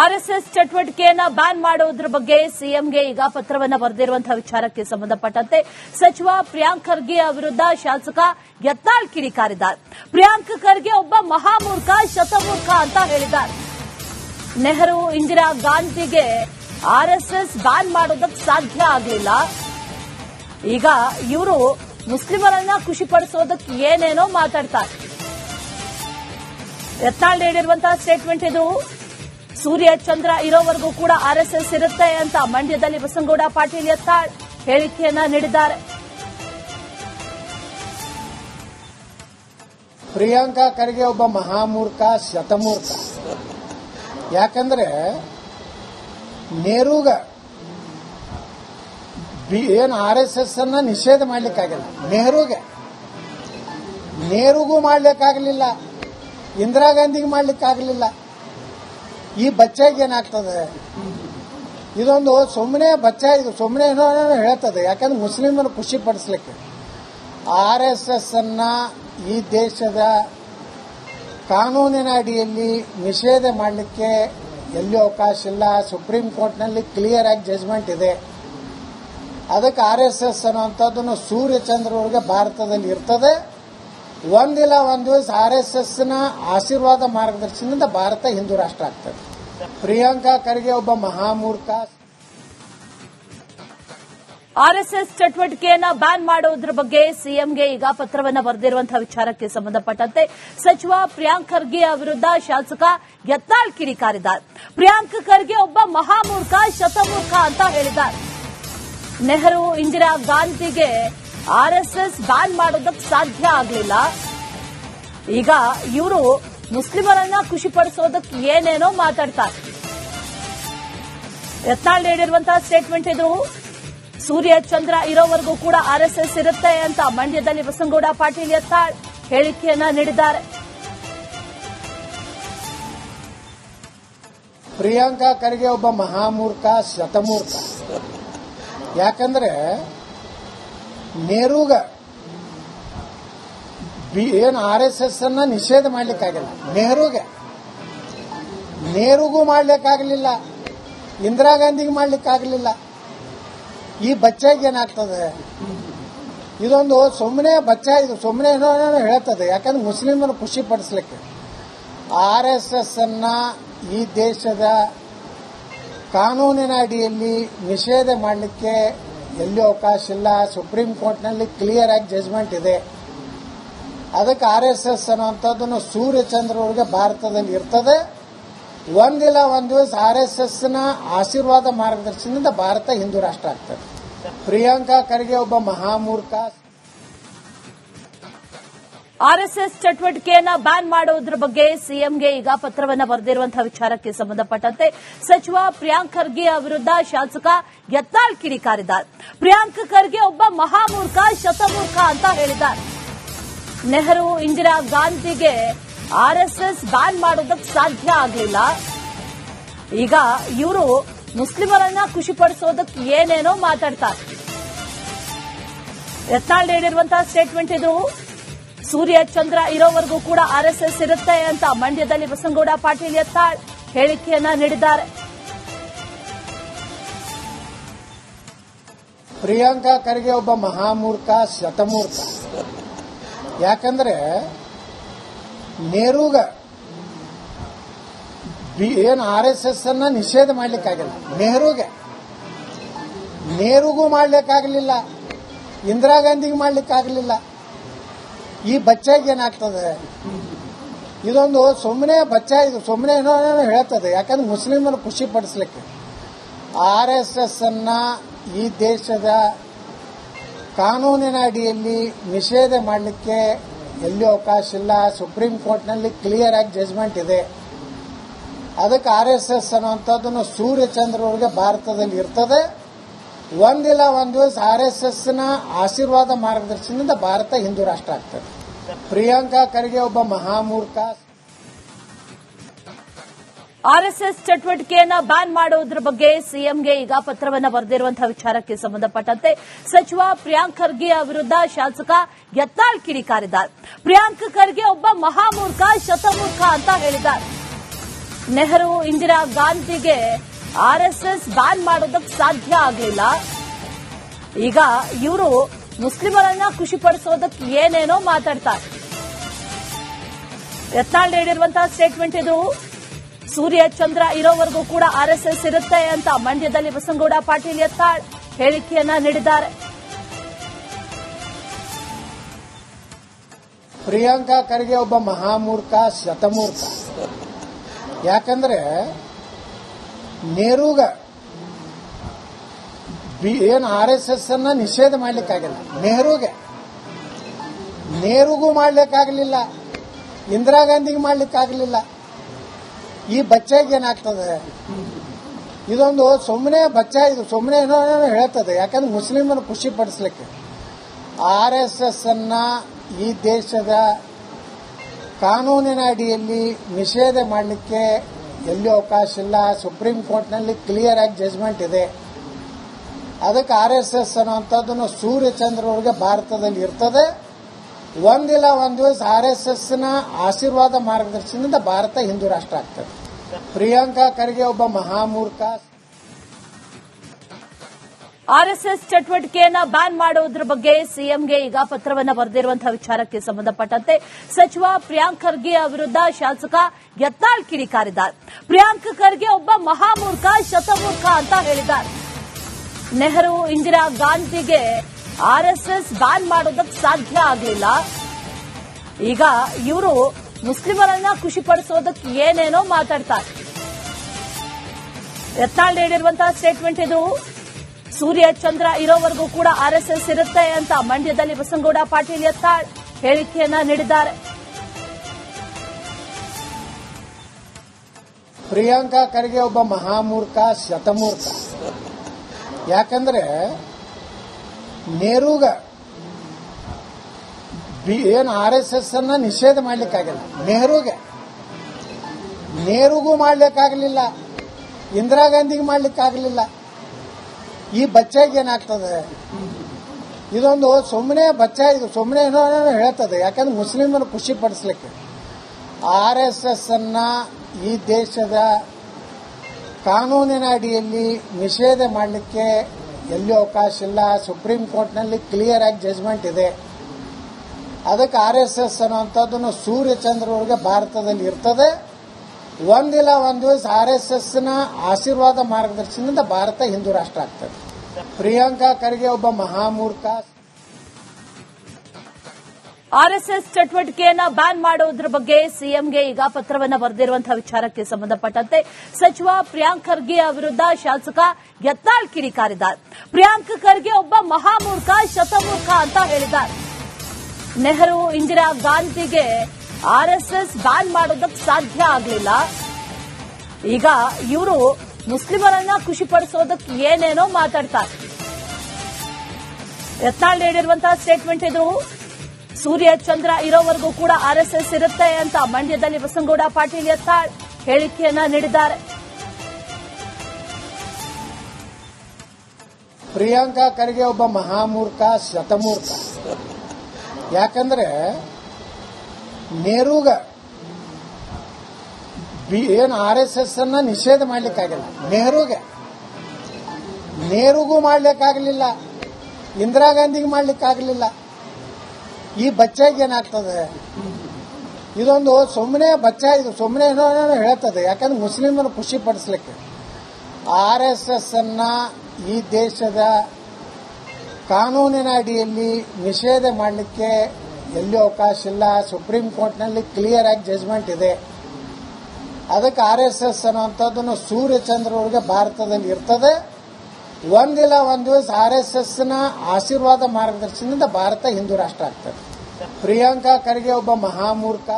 RSS ಚಟುವಟಿಕೆಯನ್ನು ban ಮಾಡುವುದರ ಬಗ್ಗೆ ಸಿಎಂಗೆ ಈಗ ಪತ್ರವನ್ನು ಬರೆದಿರುವಂತಹ ವಿಚಾರಕ್ಕೆ ಸಂಬಂಧಪಟ್ಟಂತೆ ಸಚಿವ ಪ್ರಿಯಾಂಕ್ ಖರ್ಗೆ ವಿರುದ್ಧ ಶಾಸಕ ಯತ್ನಾಳ್ ಕಿಡಿಕಾರಿದ್ದಾರೆ. ಪ್ರಿಯಾಂಕ್ ಖರ್ಗೆ ಒಬ್ಬ ಮಹಾಮೂರ್ಖ, ಶತಮೂರ್ಖ ಅಂತ ಹೇಳಿದ್ದಾರೆ. ನೆಹರು ಇಂದಿರಾ ಗಾಂಧಿಗೆ ಆರ್ಎಸ್ಎಸ್ ಬ್ಯಾನ್ ಮಾಡೋದಕ್ಕೆ ಸಾಧ್ಯ ಆಗಲಿಲ್ಲ. ಈಗ ಇವರು ಮುಸ್ಲಿಮರನ್ನ ಖುಷಿಪಡಿಸೋದಕ್ಕೆ ಏನೇನೋ ಮಾತಾಡ್ತಾರೆ. ಯತ್ನಾಳ್ ನೀಡಿರುವಂತಹ ಸ್ಟೇಟ್ಮೆಂಟ್ ಇದು. ಸೂರ್ಯ ಚಂದ್ರ ಇರೋವರೆಗೂ ಕೂಡ ಆರ್ಎಸ್ಎಸ್ ಇರುತ್ತೆ ಅಂತ ಮಂಡ್ಯದಲ್ಲಿ ಬಸನಗೌಡ ಪಾಟೀಲ್ ಯತ್ನಾಳ್ ಹೇಳಿಕೆಯನ್ನ ನೀಡಿದ್ದಾರೆ. ಪ್ರಿಯಾಂಕಾ ಖರ್ಗೆ ಒಬ್ಬ ಮಹಾಮೂರ್ಖ, ಶತಮೂರ್ಖ. ಯಾಕಂದ್ರೆ ನೇರೂಗ ಏನು ಆರ್ ಎಸ್ ಎಸ್ ಅನ್ನ ನಿಷೇಧ ಮಾಡ್ಲಿಕ್ಕಾಗಿಲ್ಲ. ನೆಹರುಗೆ ನೆಹರುಗೂ ಮಾಡ್ಲಿಕ್ಕಾಗಲಿಲ್ಲ. ಇಂದಿರಾ ಗಾಂಧಿಗೆ ಮಾಡ್ಲಿಕ್ಕಾಗಲಿಲ್ಲ. ಈ ಬಚ್ಚಾಗಿ ಏನಾಗ್ತದೆ? ಇದೊಂದು ಸುಮ್ಮನೆ ಬಚ್ಚ, ಇದು ಸುಮ್ಮನೆ ಏನೋ ಹೇಳ್ತದೆ. ಯಾಕಂದ್ರೆ ಮುಸ್ಲಿಮರು ಖುಷಿ ಪಡಿಸ್ಲಿಕ್ಕೆ. ಆರ್ ಎಸ್ ಎಸ್ ಅನ್ನ ಈ ದೇಶದ ಕಾನೂನಿನ ಅಡಿಯಲ್ಲಿ ನಿಷೇಧ ಮಾಡಲಿಕ್ಕೆ ಎಲ್ಲಿ ಅವಕಾಶ ಇಲ್ಲ. ಸುಪ್ರೀಂ ಕೋರ್ಟ್ನಲ್ಲಿ ಕ್ಲಿಯರ್ ಆಗಿ ಜಜ್ಮೆಂಟ್ ಇದೆ. ಅದಕ್ಕೆ ಆರ್ ಎಸ್ ಎಸ್ ಅನ್ನುವಂಥದ್ದನ್ನು ಸೂರ್ಯಚಂದ್ರವರೆಗೆ ಭಾರತದಲ್ಲಿ ಇರ್ತದೆ. ಒಂದಿಲ್ಲ, ಒಂದು ದಿವಸ ಆರ್ ಎಸ್ ಎಸ್ನ ಆಶೀರ್ವಾದ ಮಾರ್ಗದರ್ಶನದಿಂದ ಭಾರತ ಹಿಂದೂ ರಾಷ್ಟ್ರ ಆಗ್ತದೆ. ಪ್ರಿಯಾಂಕಾ ಖರ್ಗೆ ಒಬ್ಬ ಮಹಾಮೂರ್ಖ ಆರ್ಎಸ್ಎಸ್ ಚಟುವಟಿಕೆಯನ್ನ ಬ್ಯಾನ್ ಮಾಡುವುದರ ಬಗ್ಗೆ ಸಿಎಂಗೆ ಈಗ ಪತ್ರವನ್ನ ಬರೆದಿರುವಂತಹ ವಿಚಾರಕ್ಕೆ ಸಂಬಂಧಪಟ್ಟಂತೆ ಸಚಿವ ಪ್ರಿಯಾಂಕ್ ಖರ್ಗೆ ವಿರುದ್ಧ ಶಾಸಕ ಯತ್ನಾಳ್ ಕಿಡಿಕಾರಿದ್ದಾರೆ. ಪ್ರಿಯಾಂಕ್ ಖರ್ಗೆ ಒಬ್ಬ ಮಹಾಮೂರ್ಖ ಶತಮೂರ್ಖ ಅಂತ ಹೇಳಿದ್ದಾರೆ. ನೆಹರು, ಇಂದಿರಾ ಗಾಂಧಿಗೆ ಆರ್ಎಸ್ಎಸ್ ಬ್ಯಾನ್ ಮಾಡೋದಕ್ಕೆ ಸಾಧ್ಯ ಆಗಲಿಲ್ಲ. ಈಗ ಇವರು ಮುಸ್ಲಿಮರನ್ನ ಖುಷಿಪಡಿಸೋದಕ್ಕೆ ಏನೇನೋ ಮಾತಾಡ್ತಾರೆ. ಯತ್ನಾಳ್ ನೀಡಿರುವಂತಹ ಸ್ಟೇಟ್ಮೆಂಟ್ ಇದು. ಸೂರ್ಯ ಚಂದ್ರ ಇರೋವರೆಗೂ ಕೂಡ ಆರ್ಎಸ್ಎಸ್ ಇರುತ್ತೆ ಅಂತ ಮಂಡ್ಯದಲ್ಲಿ ಬಸನಗೌಡ ಪಾಟೀಲ್ ಯತ್ನಾಳ್ ಹೇಳಿಕೆಯನ್ನ ನೀಡಿದ್ದಾರೆ. ಪ್ರಿಯಾಂಕಾ ಖರ್ಗೆ ಒಬ್ಬ ಮಹಾಮೂರ್ಖ, ಶತಮೂರ್ಖ. ಯಾಕಂದ್ರೆ ನೆಹರೂಗ ಬಿ- ಏನು ಆರ್ ಎಸ್ ಎಸ್ ಅನ್ನ ನಿಷೇಧ ಮಾಡ್ಲಿಕ್ಕಾಗಿಲ್ಲ. ನೆಹರುಗೆ. ನೆಹರುಗೂ ಮಾಡ್ಲಿಕ್ಕಾಗಲಿಲ್ಲ. ಇಂದಿರಾ ಗಾಂಧಿಗೆ ಮಾಡ್ಲಿಕ್ಕಾಗಲಿಲ್ಲ. ಈ ಬಚ್ಚಾಗಿ ಏನಾಗ್ತದೆ? ಇದೊಂದು ಸುಮ್ಮನೆ ಬಚ್ಚಾ ಇದು ಸುಮ್ಮನೆ ಏನೋ ಹೇಳ್ತದೆ. ಯಾಕಂದ್ರೆ ಮುಸ್ಲಿಮರು ಖುಷಿ ಪಡಿಸ್ಲಿಕ್ಕೆ. ಆರ್ ಎಸ್ ಎಸ್ ಅನ್ನ ಈ ದೇಶದ ಕಾನೂನಿನ ಅಡಿಯಲ್ಲಿ ನಿಷೇಧ ಮಾಡಲಿಕ್ಕೆ ಎಲ್ಲಿ ಅವಕಾಶ ಇಲ್ಲ. ಸುಪ್ರೀಂ ಕೋರ್ಟ್ನಲ್ಲಿ ಕ್ಲಿಯರ್ ಆಗಿ ಜಜ್ಮೆಂಟ್ ಇದೆ. ಅದಕ್ಕೆ ಆರ್ ಎಸ್ ಎಸ್ ಅನ್ನುವಂಥದ್ದನ್ನು ಒಳಗೆ ಭಾರತದಲ್ಲಿ ಇರ್ತದೆ. ಒಂದಿಲ್ಲ, ಒಂದು ದಿವಸ ಆರ್ ಎಸ್ ಎಸ್ನ ಆಶೀರ್ವಾದ ಮಾರ್ಗದರ್ಶನದಿಂದ ಭಾರತ ಹಿಂದೂ ರಾಷ್ಟ್ರ ಆಗ್ತದೆ. ಪ್ರಿಯಾಂಕಾ ಖರ್ಗೆ ಒಬ್ಬ ಮಹಾಮೂರ್ಖ. ಆರ್ಎಸ್ಎಸ್ ಚಟುವಟಿಕೆಯನ್ನ ಬ್ಯಾನ್ ಮಾಡುವುದರ ಬಗ್ಗೆ ಸಿಎಂಗೆ ಈಗ ಪತ್ರವನ್ನ ಬರೆದಿರುವಂತಹ ವಿಚಾರಕ್ಕೆ ಸಂಬಂಧಪಟ್ಟಂತೆ ಸಚಿವ ಪ್ರಿಯಾಂಕ್ ಖರ್ಗೆ ವಿರುದ್ಧ ಶಾಸಕ ಯತ್ನಾಳ್ ಕಿಡಿಕಾರಿದ್ದಾರೆ. ಪ್ರಿಯಾಂಕ್ ಖರ್ಗೆ ಒಬ್ಬ ಮಹಾಮೂರ್ಖ, ಶತಮೂರ್ಖ ಅಂತ ಹೇಳಿದ್ದಾರೆ. ನೆಹರು, ಇಂದಿರಾ ಗಾಂಧಿಗೆ ಆರ್ಎಸ್ಎಸ್ ಬ್ಯಾನ್ ಮಾಡೋದಕ್ಕೆ ಸಾಧ್ಯ ಆಗಲಿಲ್ಲ. ಈಗ ಇವರು ಮುಸ್ಲಿಮರನ್ನ ಖುಷಿಪಡಿಸೋದಕ್ಕೆ ಏನೇನೋ ಮಾತಾಡ್ತಾರೆ. ಯತ್ನಾಳ್ ನೀಡಿರುವಂತಹ ಸ್ಟೇಟ್ಮೆಂಟ್ ಇದು. ಸೂರ್ಯ ಚಂದ್ರ ಇರೋವರೆಗೂ ಕೂಡ ಆರ್ಎಸ್ಎಸ್ ಇರುತ್ತೆ ಅಂತ ಮಂಡ್ಯದಲ್ಲಿ ಬಸನಗೌಡ ಪಾಟೀಲ್ ಯತ್ನಾಳ್ ಹೇಳಿಕೆಯನ್ನ ನೀಡಿದ್ದಾರೆ. ಪ್ರಿಯಾಂಕಾ ಖರ್ಗೆ ಒಬ್ಬ ಮಹಾಮೂರ್ಖ, ಶತಮೂರ್ಖ. ಯಾಕಂದ್ರೆ ನೇರೂಗ ಬಿ- ಏನು ಆರ್ ಎಸ್ ಎಸ್ ಅನ್ನ ನಿಷೇಧ ಮಾಡ್ಲಿಕ್ಕಾಗಿಲ್ಲ. ನೆಹರುಗೆ. ನೆಹರುಗೂ ಮಾಡ್ಲಿಕ್ಕಾಗಲಿಲ್ಲ. ಇಂದಿರಾ ಗಾಂಧಿಗೆ ಮಾಡ್ಲಿಕ್ಕಾಗಲಿಲ್ಲ. ಈ ಬಚ್ಚಾಗಿ ಏನಾಗ್ತದೆ? ಇದೊಂದು ಸುಮ್ಮನೆ ಬಚ್ಚ ಇದು ಸುಮ್ಮನೆ ಏನೋ ಏನೋ ಹೇಳ್ತದೆ. ಯಾಕಂದ್ರೆ ಮುಸ್ಲಿಮರು ಖುಷಿ ಪಡಿಸ್ಲಿಕ್ಕೆ. ಆರ್ ಎಸ್ ಎಸ್ ಅನ್ನ ಈ ದೇಶದ ಕಾನೂನಿನ ಅಡಿಯಲ್ಲಿ ನಿಷೇಧ ಮಾಡಲಿಕ್ಕೆ ಎಲ್ಲಿ ಅವಕಾಶ ಇಲ್ಲ, ಸುಪ್ರೀಂ ಕೋರ್ಟ್ನಲ್ಲಿ ಕ್ಲಿಯರ್ ಆಗಿ ಜಜ್ಮೆಂಟ್ ಇದೆ. ಅದಕ್ಕೆ ಆರ್ ಎಸ್ ಎಸ್ ಅನ್ನುವಂಥದ್ದನ್ನು ಸೂರ್ಯಚಂದ್ರವರೆಗೆ ಭಾರತದಲ್ಲಿ ಇರ್ತದೆ. ಒಂದಿಲ್ಲ ಒಂದು ದಿವಸ ಆರ್ ಎಸ್ ಎಸ್ನ ಆಶೀರ್ವಾದ ಮಾರ್ಗದರ್ಶನದಿಂದ ಭಾರತ ಹಿಂದೂ ರಾಷ್ಟ್ರ ಆಗ್ತದೆ. ಪ್ರಿಯಾಂಕಾ ಖರ್ಗೆ ಒಬ್ಬ ಮಹಾಮೂರ್ಖ ಆರ್ಎಸ್ಎಸ್ ಚಟುವಟಿಕೆಯನ್ನ ಬ್ಯಾನ್ ಮಾಡುವುದರ ಬಗ್ಗೆ ಸಿಎಂಗೆ ಈಗ ಪತ್ರವನ್ನು ಬರೆದಿರುವಂತಹ ವಿಚಾರಕ್ಕೆ ಸಂಬಂಧಪಟ್ಟಂತೆ ಸಚಿವ ಪ್ರಿಯಾಂಕ್ ಖರ್ಗೆ ವಿರುದ್ಧ ಶಾಸಕ ಯತ್ನಾಳ್ ಕಿಡಿಕಾರಿದ್ದಾರೆ. ಪ್ರಿಯಾಂಕ್ ಖರ್ಗೆ ಒಬ್ಬ ಮಹಾಮೂರ್ಖ, ಶತಮೂರ್ಖ ಅಂತ ಹೇಳಿದ್ದಾರೆ. ನೆಹರು ಇಂದಿರಾ ಗಾಂಧಿಗೆ ಆರ್ಎಸ್ಎಸ್ ಬ್ಯಾನ್ ಮಾಡೋದಕ್ಕೆ ಸಾಧ್ಯ ಆಗಲಿಲ್ಲ. ಈಗ ಇವರು ಮುಸ್ಲಿಮರನ್ನ ಖುಷಿಪಡಿಸೋದಕ್ಕೆ ಏನೇನೋ ಮಾತಾಡ್ತಾರೆ. ಯತ್ನಾಳ್ ನೀಡಿರುವಂತಹ ಸ್ಟೇಟ್ಮೆಂಟ್ ಇದು. ಸೂರ್ಯ ಚಂದ್ರ ಇರೋವರೆಗೂ ಕೂಡ ಆರ್ಎಸ್ಎಸ್ ಇರುತ್ತೆ ಅಂತ ಮಂಡ್ಯದಲ್ಲಿ ಬಸನಗೌಡ ಪಾಟೀಲ್ ಯತ್ನಾಳ್ ಹೇಳಿಕೆಯನ್ನ ನೀಡಿದ್ದಾರೆ. ಪ್ರಿಯಾಂಕಾ ಖರ್ಗೆ ಒಬ್ಬ ಮಹಾಮೂರ್ಖ, ಶತಮೂರ್ಖ. ಯಾಕಂದ್ರೆ ನೇರೂಗ ಏನು ಆರ್ ಎಸ್ ಎಸ್ ಅನ್ನ ನಿಷೇಧ ಮಾಡ್ಲಿಕ್ಕಾಗಿಲ್ಲ. ನೆಹರುಗೆ ನೆಹರುಗೂ ಮಾಡ್ಲಿಕ್ಕಾಗಲಿಲ್ಲ. ಇಂದಿರಾ ಗಾಂಧಿಗೆ ಮಾಡ್ಲಿಕ್ಕಾಗಲಿಲ್ಲ. ಈ ಬಚ್ಚಾಗಿ ಏನಾಗ್ತದೆ? ಇದೊಂದು ಸುಮ್ಮನೆ ಬಚ್ಚ, ಇದು ಸುಮ್ಮನೆ ಏನೋ ಹೇಳ್ತದೆ. ಯಾಕಂದ್ರೆ ಮುಸ್ಲಿಮರು ಖುಷಿ ಪಡಿಸ್ಲಿಕ್ಕೆ. ಆರ್ ಎಸ್ ಎಸ್ ಅನ್ನ ಈ ದೇಶದ ಕಾನೂನಿನ ಅಡಿಯಲ್ಲಿ ನಿಷೇಧ ಮಾಡಲಿಕ್ಕೆ ಎಲ್ಲಿ ಅವಕಾಶ ಇಲ್ಲ. ಸುಪ್ರೀಂ ಕೋರ್ಟ್ನಲ್ಲಿ ಕ್ಲಿಯರ್ ಆಗಿ ಜಜ್ಮೆಂಟ್ ಇದೆ. ಅದಕ್ಕೆ ಆರ್ ಎಸ್ ಎಸ್ ಅನ್ನುವಂಥದ್ದನ್ನು ಸೂರ್ಯಚಂದ್ರವ್ರಿಗೆ ಭಾರತದಲ್ಲಿ ಇರ್ತದೆ. ಒಂದಿಲ್ಲ ಒಂದು ದಿವಸ ಆರ್ ಎಸ್ನ ಆಶೀರ್ವಾದ ಮಾರ್ಗದರ್ಶನದಿಂದ ಭಾರತ ಹಿಂದೂ ರಾಷ್ಟ್ರ ಆಗ್ತದೆ. ಪ್ರಿಯಾಂಕಾ ಖರ್ಗೆ ಒಬ್ಬ ಮಹಾಮೂರ್ಖ. ಆರ್ಎಸ್ಎಸ್ ಚಟುವಟಿಕೆಯನ್ನ ಬ್ಯಾನ್ ಮಾಡುವುದರ ಬಗ್ಗೆ ಸಿಎಂಗೆ ಈಗ ಪತ್ರವನ್ನ ಬರೆದಿರುವಂತಹ ವಿಚಾರಕ್ಕೆ ಸಂಬಂಧಪಟ್ಟಂತೆ ಸಚಿವ ಪ್ರಿಯಾಂಕ್ ಖರ್ಗೆ ವಿರುದ್ಧ ಶಾಸಕ ಯತ್ನಾಳ್ ಕಿಡಿಕಾರಿದ್ದಾರೆ ಪ್ರಿಯಾಂಕ್ ಖರ್ಗೆ ಒಬ್ಬ ಮಹಾಮೂರ್ಖ, ಶತಮೂರ್ಖ ಅಂತ ಹೇಳಿದ್ದಾರೆ. ನೆಹರು ಇಂದಿರಾ ಗಾಂಧಿಗೆ ಆರ್ ಎಸ್ ಎಸ್ ಬ್ಯಾನ್ ಮಾಡೋದಕ್ಕೆ ಸಾಧ್ಯ ಆಗಲಿಲ್ಲ. ಈಗ ಇವರು ಮುಸ್ಲಿಮರನ್ನ ಖುಷಿಪಡಿಸೋದಕ್ಕೆ ಏನೇನೋ ಮಾತಾಡ್ತಾರೆ. ಯತ್ನಾಳ್ ನೀಡಿರುವಂತಹ ಸ್ಟೇಟ್ಮೆಂಟ್ ಇದು, ಸೂರ್ಯ ಚಂದ್ರ ಇರೋವರೆಗೂ ಕೂಡ ಆರ್ಎಸ್ಎಸ್ ಇರುತ್ತೆ ಅಂತ ಮಂಡ್ಯದಲ್ಲಿ ಬಸನಗೌಡ ಪಾಟೀಲ್ ಯತ್ನಾಳ್ ಹೇಳಿಕೆಯನ್ನ ನೀಡಿದ್ದಾರೆ. ಪ್ರಿಯಾಂಕಾ ಖರ್ಗೆ ಒಬ್ಬ ಮಹಾಮೂರ್ಖ, ಶತಮೂರ್ಖ. ಯಾಕಂದ್ರೆ ನೆಹರೂಗ ಬಿ- ಏನು ಆರ್ ಎಸ್ ಎಸ್ ಅನ್ನ ನಿಷೇಧ ಮಾಡ್ಲಿಕ್ಕಾಗಿಲ್ಲ. ನೆಹರೂಗೆ ನೆಹರುಗೂ ಮಾಡ್ಲಿಕ್ಕಾಗಲಿಲ್ಲ. ಇಂದಿರಾ ಗಾಂಧಿಗೆ ಮಾಡ್ಲಿಕ್ಕಾಗಲಿಲ್ಲ. ಈ ಬಚ್ಚಾಗಿ ಏನಾಗ್ತದೆ? ಇದೊಂದು ಸುಮ್ಮನೆ ಬಚ್ಚ ಇದು ಸುಮ್ಮನೆ ಏನೋ ಏನೋ ಹೇಳ್ತದೆ. ಯಾಕಂದ್ರೆ ಮುಸ್ಲಿಮರು ಖುಷಿ ಪಡಿಸ್ಲಿಕ್ಕೆ. ಆರ್ ಎಸ್ ಎಸ್ ಅನ್ನ ಈ ದೇಶದ ಕಾನೂನಿನ ಅಡಿಯಲ್ಲಿ ನಿಷೇಧ ಮಾಡಲಿಕ್ಕೆ ಎಲ್ಲಿ ಅವಕಾಶ ಇಲ್ಲ ಸುಪ್ರೀಂ ಕೋರ್ಟ್ನಲ್ಲಿ ಕ್ಲಿಯರ್ ಆಗಿ ಜಜ್ಮೆಂಟ್ ಇದೆ. ಅದಕ್ಕೆ ಆರ್ ಎಸ್ ಎಸ್ ಅನ್ನುವಂಥದ್ದನ್ನು ಸೂರ್ಯಚಂದ್ರವ್ರಿಗೆ ಭಾರತದಲ್ಲಿ ಇರ್ತದೆ. ಒಂದಿಲ್ಲ, ಒಂದು ದಿವಸ ಆರ್ ಎಸ್ ಎಸ್ನ ಆಶೀರ್ವಾದ ಮಾರ್ಗದರ್ಶನದಿಂದ ಭಾರತ ಹಿಂದೂ ರಾಷ್ಟ್ರ ಆಗ್ತದೆ. ಪ್ರಿಯಾಂಕಾ ಖರ್ಗೆ ಒಬ್ಬ ಮಹಾಮೂರ್ಖ ಆರ್ಎಸ್ಎಸ್ ಚಟುವಟಿಕೆಯನ್ನು ಬ್ಯಾನ್ ಮಾಡೋದ್ರ ಬಗ್ಗೆ ಸಿಎಂಗೆ ಈಗ ಪತ್ರವನ್ನು ಬರೆದಿರುವಂತಹ ವಿಚಾರಕ್ಕೆ ಸಂಬಂಧಪಟ್ಟಂತೆ ಸಚಿವ ಪ್ರಿಯಾಂಕ್ ಖರ್ಗೆ ವಿರುದ್ಧ ಶಾಸಕ ಯತ್ನಾಳ್ ಕಿಡಿಕಾರಿದ್ದಾರೆ. ಪ್ರಿಯಾಂಕ್ ಖರ್ಗೆ ಒಬ್ಬ ಮಹಾಮೂರ್ಖ, ಶತಮೂರ್ಖ ಅಂತ ಹೇಳಿದ್ದಾರೆ. ನೆಹರು, ಇಂದಿರಾ ಗಾಂಧಿಗೆ ಆರ್ಎಸ್ಎಸ್ ಬ್ಯಾನ್ ಮಾಡೋದಕ್ಕೆ ಸಾಧ್ಯ ಆಗಲಿಲ್ಲ. ಈಗ ಇವರು ಮುಸ್ಲಿಮರನ್ನ ಖುಷಿಪಡಿಸೋದಕ್ಕೆ ಏನೇನೋ ಮಾತಾಡ್ತಾರೆ. ಯತ್ನಾಳ್ ನೀಡಿರುವಂತಹ ಸ್ಟೇಟ್ಮೆಂಟ್ ಇದು ಸೂರ್ಯ ಚಂದ್ರ ಇರೋವರೆಗೂ ಕೂಡ ಆರ್ಎಸ್ಎಸ್ ಇರುತ್ತೆ ಅಂತ ಮಂಡ್ಯದಲ್ಲಿ ಬಸನಗೌಡ ಪಾಟೀಲ್ ಯತ್ನಾಳ್ ಹೇಳಿಕೆಯನ್ನ ನೀಡಿದ್ದಾರೆ. ಪ್ರಿಯಾಂಕಾ ಖರ್ಗೆ ಒಬ್ಬ ಮಹಾಮೂರ್ಖ, ಶತಮೂರ್ಖ. ಯಾಕಂದ್ರೆ ನೇರೂಗ ಏನು ಆರ್ ಎಸ್ ಎಸ್ ಅನ್ನ ನಿಷೇಧ ಮಾಡ್ಲಿಕ್ಕಾಗಿಲ್ಲ. ನೆಹರುಗೆ ನೆಹರುಗೂ ಮಾಡ್ಲಿಕ್ಕಾಗಲಿಲ್ಲ. ಇಂದಿರಾ ಗಾಂಧಿಗೆ ಮಾಡ್ಲಿಕ್ಕಾಗಲಿಲ್ಲ. ಈ ಬಚ್ಚಾಗಿ ಏನಾಗ್ತದೆ? ಇದೊಂದು ಸುಮ್ಮನೆ ಬಚ್ಚ, ಇದು ಸುಮ್ಮನೆ ಏನೋ ಹೇಳ್ತದೆ. ಯಾಕಂದ್ರೆ ಮುಸ್ಲಿಮರು ಖುಷಿ ಪಡಿಸ್ಲಿಕ್ಕೆ ಆರ್ ಎಸ್ ಎಸ್ ಅನ್ನ ಈ ದೇಶದ ಕಾನೂನಿನ ಅಡಿಯಲ್ಲಿ ನಿಷೇಧ ಮಾಡಲಿಕ್ಕೆ ಎಲ್ಲಿ ಅವಕಾಶ ಇಲ್ಲ. ಸುಪ್ರೀಂ ಕೋರ್ಟ್ನಲ್ಲಿ ಕ್ಲಿಯರ್ ಆಗಿ ಜಜ್ಮೆಂಟ್ ಇದೆ. ಅದಕ್ಕೆ ಆರ್ ಎಸ್ ಎಸ್ ಅನ್ನುವಂಥದ್ದನ್ನು ಸೂರ್ಯಚಂದ್ರವ್ರಿಗೆ ಭಾರತದಲ್ಲಿ ಇರ್ತದೆ. ಒಂದಿಲ್ಲ, ಒಂದು ದಿವಸ ಆರ್ ಎಸ್ ಎಸ್ನ ಆಶೀರ್ವಾದ ಮಾರ್ಗದರ್ಶನದಿಂದ ಭಾರತ ಹಿಂದೂ ರಾಷ್ಟ್ರ ಆಗ್ತದೆ. ಪ್ರಿಯಾಂಕಾ ಖರ್ಗೆ ಒಬ್ಬ ಮಹಾಮೂರ್ಖ